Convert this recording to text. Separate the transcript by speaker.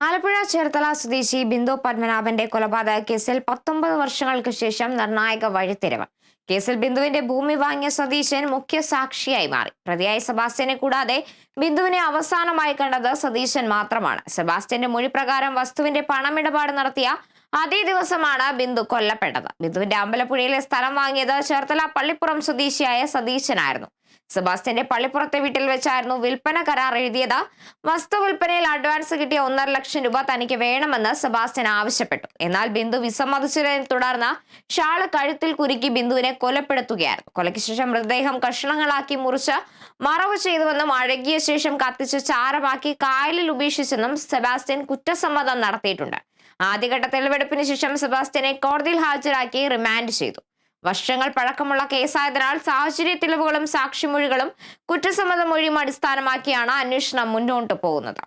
Speaker 1: ആലപ്പുഴ ചേർത്തല സ്വദേശി ബിന്ദു പത്മനാഭന്റെ കൊലപാതക കേസിൽ പത്തൊമ്പത് വർഷങ്ങൾക്ക് ശേഷം നിർണായക വഴിത്തിരിവ്. കേസിൽ ബിന്ദുവിന്റെ ഭൂമി വാങ്ങിയ സതീശൻ മുഖ്യ സാക്ഷിയായി മാറി. പ്രതിയായ സെബാസ്റ്റ്യനെ കൂടാതെ ബിന്ദുവിനെ അവസാനമായി കണ്ടത് സതീശൻ മാത്രമാണ്. സെബാസ്റ്റ്യന്റെ മൊഴി പ്രകാരം വസ്തുവിന്റെ പണമിടപാട് നടത്തിയ അതേ ദിവസമാണ് ബിന്ദു കൊല്ലപ്പെട്ടത്. ബിന്ദുവിന്റെ അമ്പലപ്പുഴയിലെ സ്ഥലം വാങ്ങിയത് ചേർത്തല പള്ളിപ്പുറം സ്വദേശിയായ സതീശനായിരുന്നു. സെബാസ്റ്റ്യന്റെ പള്ളിപ്പുറത്തെ വീട്ടിൽ വെച്ചായിരുന്നു വിൽപ്പന കരാർ എഴുതിയത്. വസ്തു വിൽപ്പനയിൽ അഡ്വാൻസ് കിട്ടിയ ഒന്നര ലക്ഷം രൂപ തനിക്ക് വേണമെന്ന് സെബാസ്റ്റ്യൻ ആവശ്യപ്പെട്ടു. എന്നാൽ ബിന്ദു വിസമ്മതിച്ചതിനെ തുടർന്ന് ഷാൾ കഴുത്തിൽ കുരുക്കി ബിന്ദുവിനെ കൊലപ്പെടുത്തുകയായിരുന്നു. കൊലയ്ക്ക് ശേഷം മൃതദേഹം കഷ്ണങ്ങളാക്കി മുറിച്ച് മറവ് ചെയ്തുവെന്നും അഴകിയ ശേഷം കത്തിച്ച് ചാരമാക്കി കായലിൽ ഉപേക്ഷിച്ചെന്നും സെബാസ്റ്റ്യൻ കുറ്റസമ്മതം നടത്തിയിട്ടുണ്ട്. ആദ്യഘട്ട തെളിവെടുപ്പിന് ശേഷം സെബാസ്റ്റ്യനെ കോടതിയിൽ ഹാജരാക്കി റിമാൻഡ് ചെയ്തു. വർഷങ്ങൾ പഴക്കമുള്ള കേസായതിനാൽ സാഹചര്യ തെളിവുകളും സാക്ഷിമൊഴികളും കുറ്റസമ്മത മൊഴിയും അടിസ്ഥാനമാക്കിയാണ് അന്വേഷണം മുന്നോട്ട് പോകുന്നത്.